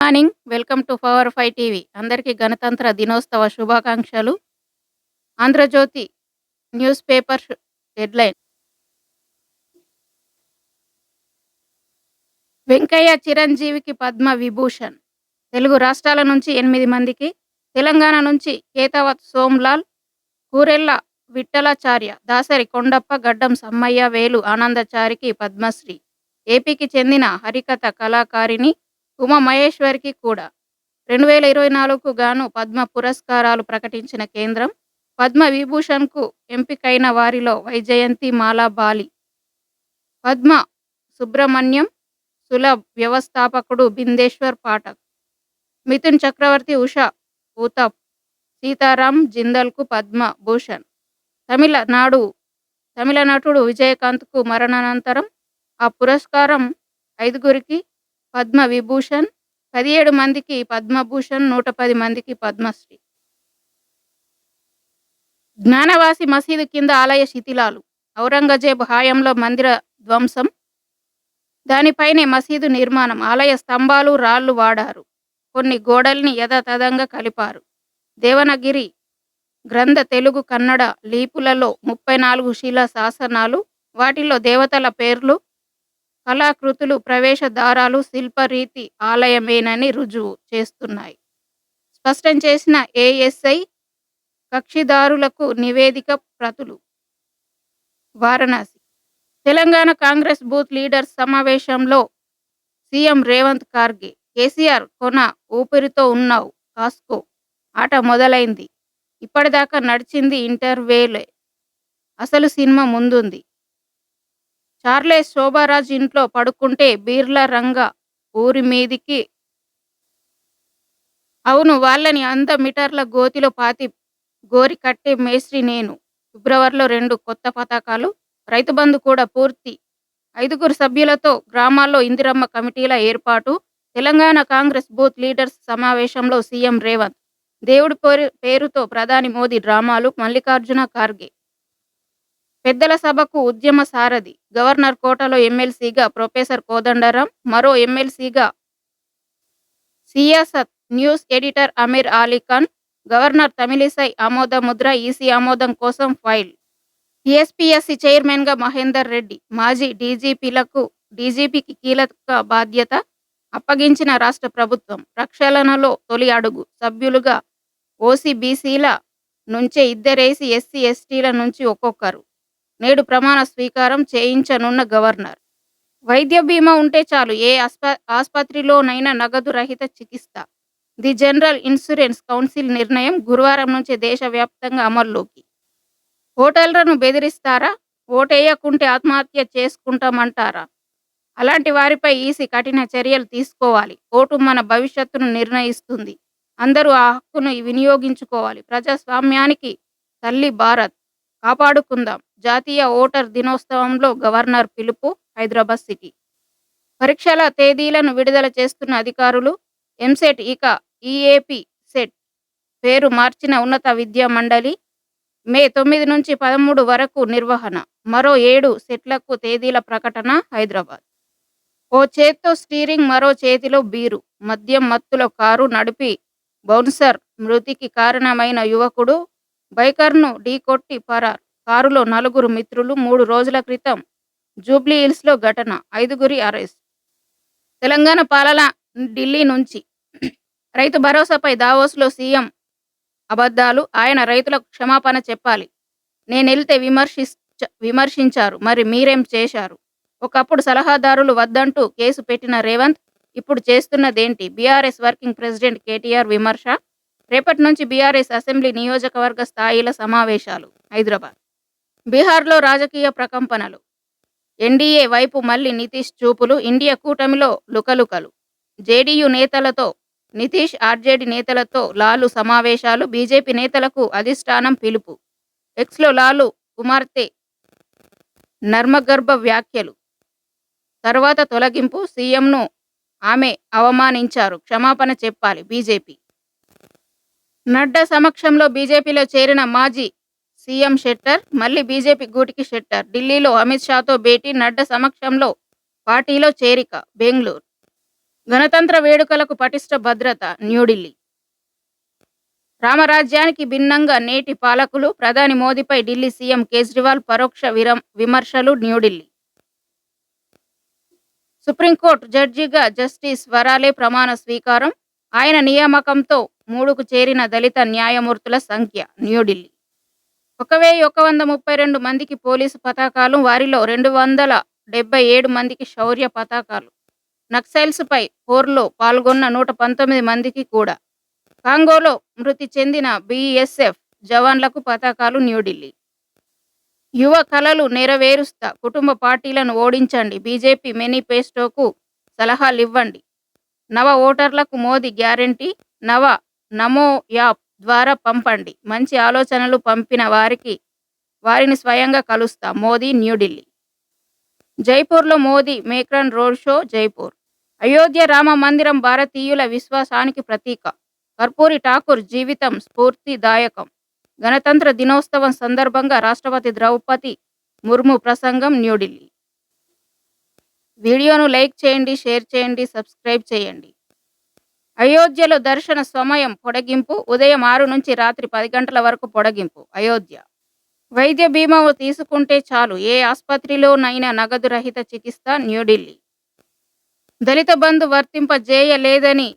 Morning welcome to power five TV. అందరికీ గణతంత్ర దినోత్సవ శుభాకాంక్షలు. Andhrajyothi news paper headline. Venkaiah చిరంజీవికి పద్మ విభూషణ్. తెలుగు రాష్ట్రాల నుంచి ఎనిమిది మందికి తెలంగాణ నుంచి కేతావత్ సోమ్లాల్ కూరెల్ల విఠలాచార్య దాసరి కొండప్ప గడ్డం సమ్మయ్య వేలు ఆనందచారికి పద్మశ్రీ. ఏపీకి చెందిన హరికథ కళాకారిణి ఉమామహేశ్వరికి కూడా. రెండు వేల ఇరవై నాలుగుకు గాను పద్మ పురస్కారాలు ప్రకటించిన కేంద్రం పద్మ విభూషణ్కు ఎంపికైన వారిలో వైజయంతి మాలా బాలి పద్మ సుబ్రహ్మణ్యం సులభ్ వ్యవస్థాపకుడు బిందేశ్వర్ పాఠక్ మిథున్ చక్రవర్తి ఉషా ఊతప్ సీతారాం జిందల్కు పద్మ భూషణ్ తమిళనాడు తమిళ నటుడు విజయకాంత్కు మరణానంతరం ఆ పురస్కారం ఐదుగురికి పద్మ విభూషణ్ పదిహేడు మందికి పద్మభూషణ్ నూట పది మందికి పద్మశ్రీ. జ్ఞానవాసి మసీదు కింద ఆలయ శిథిలాలు ఔరంగజేబు హాయంలో మందిర ధ్వంసం. దానిపైనే మసీదు నిర్మాణం ఆలయ స్తంభాలు రాళ్ళు వాడారు. కొన్ని గోడల్ని యథాతథంగా కలిపారు. దేవనగిరి గ్రంథ తెలుగు కన్నడ లీపులలో ముప్పై నాలుగు శిలా శాసనాలు వాటిలో దేవతల పేర్లు కళాకృతులు ప్రవేశ దారాలు శిల్పరీతి ఆలయమేనని రుజువు చేస్తున్నాయి. స్పష్టం చేసిన ఏఎస్ఐ కక్షిదారులకు నివేదిక ప్రతులు. వారణాసి తెలంగాణ కాంగ్రెస్ బూత్ లీడర్స్ సమావేశంలో సీఎం రేవంత్ కార్గే కేసీఆర్ కొన ఊపిరితో ఉన్నావు కాస్కో. ఆట మొదలైంది. ఇప్పటిదాకా నడిచింది ఇంటర్వేలే. అసలు సినిమా ముందుంది. సార్లే శోభారాజ్ ఇంట్లో పడుకుంటే బీర్ల రంగ ఊరి మీదికి అవును వాళ్ళని అంద మీటర్ల గోతిలో పాతి గోరి కట్టే మేస్త్రి నేను. ఫిబ్రవరిలో రెండు కొత్త పథకాలు రైతు బంధు కూడా పూర్తి. ఐదుగురు సభ్యులతో గ్రామాల్లో ఇందిరమ్మ కమిటీల ఏర్పాటు తెలంగాణ కాంగ్రెస్ బూత్ లీడర్స్ సమావేశంలో సీఎం రేవంత్. దేవుడి పేరు పేరుతో ప్రధాని మోదీ డ్రామాలు మల్లికార్జున ఖార్గే. పెద్దల సభకు ఉద్యమ సారథి. గవర్నర్ కోటలో ఎమ్మెల్సీగా ప్రొఫెసర్ కోదండరాం మరో ఎమ్మెల్సీగా Siasat news editor Amir Ali Khan governor Tamilisai ఆమోద ముద్ర ఈసీ ఆమోదం కోసం ఫైల్. టీఎస్పీఎస్సీ చైర్మన్గా మహేందర్ రెడ్డి మాజీ డీజీపీలకు డీజీపీకి కీలక బాధ్యత అప్పగించిన రాష్ట్ర ప్రభుత్వం. ప్రక్షాళనలో తొలి అడుగు. సభ్యులుగా ఓసీబీసీల నుంచే ఇద్దరేసి ఎస్సీ ఎస్టీల నుంచి ఒక్కొక్కరు. నేడు ప్రమాణ స్వీకారం చేయించనున్న గవర్నర్. వైద్య బీమా ఉంటే చాలు ఏ ఆస్ప ఆసుపత్రిలోనైనా నగదు రహిత చికిత్స. ది జనరల్ ఇన్సూరెన్స్ కౌన్సిల్ నిర్ణయం గురువారం నుంచి దేశవ్యాప్తంగా అమల్లోకి. ఓటర్లను బెదిరిస్తారా? ఓటేయకుంటే ఆత్మహత్య చేసుకుంటామంటారా? అలాంటి వారిపై ఈసీ కఠిన చర్యలు తీసుకోవాలి. ఓటు మన భవిష్యత్తును నిర్ణయిస్తుంది. అందరూ ఆ హక్కును వినియోగించుకోవాలి. ప్రజాస్వామ్యానికి తల్లి భారత్. కాపాడుకుందాం. జాతీయ ఓటర్ దినోత్సవంలో గవర్నర్ పిలుపు హైదరాబాద్ సిటీ. పరీక్షల తేదీలను విడుదల చేస్తున్న అధికారులు ఎంసెట్ ఇక ఈఏపీ సెట్ పేరు మార్చిన ఉన్నత విద్యా మండలి మే తొమ్మిది నుంచి పదమూడు వరకు నిర్వహణ. మరో ఏడు సెట్లకు తేదీల ప్రకటన హైదరాబాద్. ఓ చేత్తో స్టీరింగ్ మరో చేతిలో బీరు. మద్యం మత్తులో కారు నడిపి బౌన్సర్ మృతికి కారణమైన యువకుడు బైకర్ను ఢీకొట్టి పరార్. కారులో నలుగురు మిత్రులు మూడు రోజుల క్రితం జూబ్లీ హిల్స్లో ఘటన ఐదుగురి అరెస్ట్. తెలంగాణ పాలన ఢిల్లీ నుంచి. రైతు భరోసాపై దావోస్లో సీఎం అబద్ధాలు ఆయన రైతులకు క్షమాపణ చెప్పాలి. నేనెళ్తే విమర్శించ విమర్శించారు మరి మీరేం చేశారు? ఒకప్పుడు సలహాదారులు వద్దంటూ కేసు పెట్టిన రేవంత్ ఇప్పుడు చేస్తున్నదేంటి? బీఆర్ఎస్ వర్కింగ్ ప్రెసిడెంట్ కేటీఆర్ విమర్శ? రేపటి నుంచి బీఆర్ఎస్ అసెంబ్లీ నియోజకవర్గ స్థాయిల సమావేశాలు హైదరాబాద్. బీహార్లో రాజకీయ ప్రకంపనలు. ఎన్డీఏ వైపు మళ్ళీ నితీష్ చూపులు ఇండియా కూటమిలో లుకలుకలు. జేడీయూ నేతలతో నితీష్ ఆర్జేడీ నేతలతో లాలు సమావేశాలు బీజేపీ నేతలకు అధిష్టానం పిలుపు. ఎక్స్లో లాలు కుమార్తె నర్మగర్భ వ్యాఖ్యలు. తర్వాత తొలగింపు సీఎంను ఆమె అవమానించారు క్షమాపణ చెప్పాలి బీజేపీ. నడ్డా సమక్షంలో బీజేపీలో చేరిన మాజీ సీఎం షెట్టర్ మళ్ళీ బీజేపీ గూటికి షెట్టర్. ఢిల్లీలో అమిత్ షాతో భేటీ నడ్డా సమక్షంలో పార్టీలో చేరిక బెంగళూరు. గణతంత్ర వేడుకలకు పటిష్ట భద్రత న్యూఢిల్లీ. రామరాజ్యానికి భిన్నంగా నేటి పాలకులు ప్రధాని మోదీపై ఢిల్లీ సీఎం కేజ్రీవాల్ పరోక్ష విరం విమర్శలు న్యూఢిల్లీ. సుప్రీంకోర్టు జడ్జిగా జస్టిస్ వరాలే ప్రమాణ స్వీకారం. ఆయన నియామకంతో మూడుకు చేరిన దళిత న్యాయమూర్తుల సంఖ్య న్యూఢిల్లీ. ఒక వెయ్యి ఒక వంద ముప్పై రెండు మందికి పోలీసు పతాకాలు వారిలో రెండు వందల డెబ్బై ఏడు మందికి శౌర్య పతాకాలు. నక్సైల్స్పై పోర్లో పాల్గొన్న నూట పంతొమ్మిది మందికి కూడా. కాంగోలో మృతి చెందిన బీఎస్ఎఫ్ జవాన్లకు పతాకాలు న్యూఢిల్లీ. యువ కళలు నెరవేరుస్తా కుటుంబ పార్టీలను ఓడించండి బీజేపీ మేనిఫెస్టోకు సలహాలివ్వండి. నవ ఓటర్లకు మోదీ గ్యారంటీ నవ నమో యాప్ ద్వారా పంపండి. మంచి ఆలోచనలు పంపిన వారికి వారిని స్వయంగా కలుస్తా. Modi New Delhi జైపూర్లో Modi Macron road show Jaipur. Ayodhya Rama మందిరం భారతీయుల విశ్వాసానికి ప్రతీక. కర్పూరి ఠాకూర్ జీవితం స్ఫూర్తిదాయకం. గణతంత్ర దినోత్సవం సందర్భంగా రాష్ట్రపతి ద్రౌపది ముర్ము ప్రసంగం న్యూఢిల్లీ వీడియోను లైక్ చేయండి షేర్ చేయండి సబ్స్క్రైబ్ చేయండి. అయోధ్యలో దర్శన సమయం పొడగింపు ఉదయం ఆరు నుంచి రాత్రి పది గంటల వరకు పొడగింపు అయోధ్య. వైద్య బీమా తీసుకుంటే చాలు. ఏ ఆసుపత్రిలోనైనా నగదు రహిత చికిత్స న్యూఢిల్లీ. దళిత బంధు వర్తింపజేయలేదని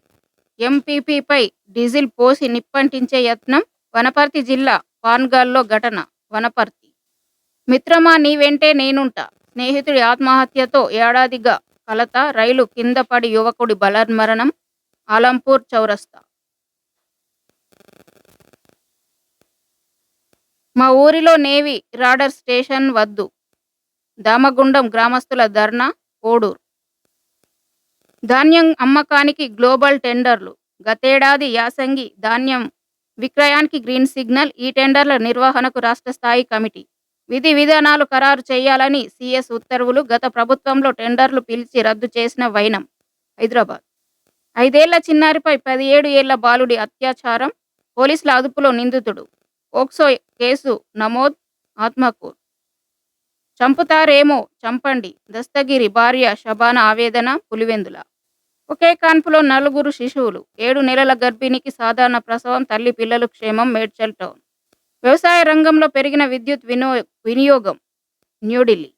ఎంపీపీపై డీజిల్ పోసి నిప్పంటించే యత్నం వనపర్తి జిల్లా పాన్గాల్లో ఘటన వనపర్తి. మిత్రమా నీ వెంటే నేనుంటా. స్నేహితుడి ఆత్మహత్యతో ఏడాదిగా కలత రైలు కింద పడి యువకుడి బలర్మరణం ఆలంపూర్ చౌరస్తా. మా ఊరిలో నేవీ రాడర్ స్టేషన్ వద్దు. దామగుండం గ్రామస్తుల ధర్నా ఓడూరు. ధాన్యం అమ్మకానికి గ్లోబల్ టెండర్లు. గతేడాది యాసంగి ధాన్యం విక్రయానికి గ్రీన్ సిగ్నల్ ఈ టెండర్ల నిర్వహణకు రాష్ట్ర స్థాయి కమిటీ. విధి విధానాలు ఖరారు చేయాలని సిఎస్ ఉత్తర్వులు గత ప్రభుత్వంలో టెండర్లు పిలిచి రద్దు చేసిన వైనం హైదరాబాద్. ఐదేళ్ళ చిన్నారిపై పదిహేడు ఏళ్ళ బాలుడి అత్యాచారం పోలీసుల అదుపులో నిందితుడు. ఓక్సో కేసు నమోద్ ఆత్మకూర్. చంపుతారేమో చంపండి. దస్తగిరి భార్య శబాన ఆవేదన పులివెందుల. ఒకే కాన్పులో నలుగురు శిశువులు. ఏడు నెలల గర్భిణికి సాధారణ ప్రసవం తల్లి పిల్లలు క్షేమం మేడ్చల్ టౌన్. వ్యవసాయ రంగంలో పెరిగిన విద్యుత్ వినో వినియోగం న్యూఢిల్లీ.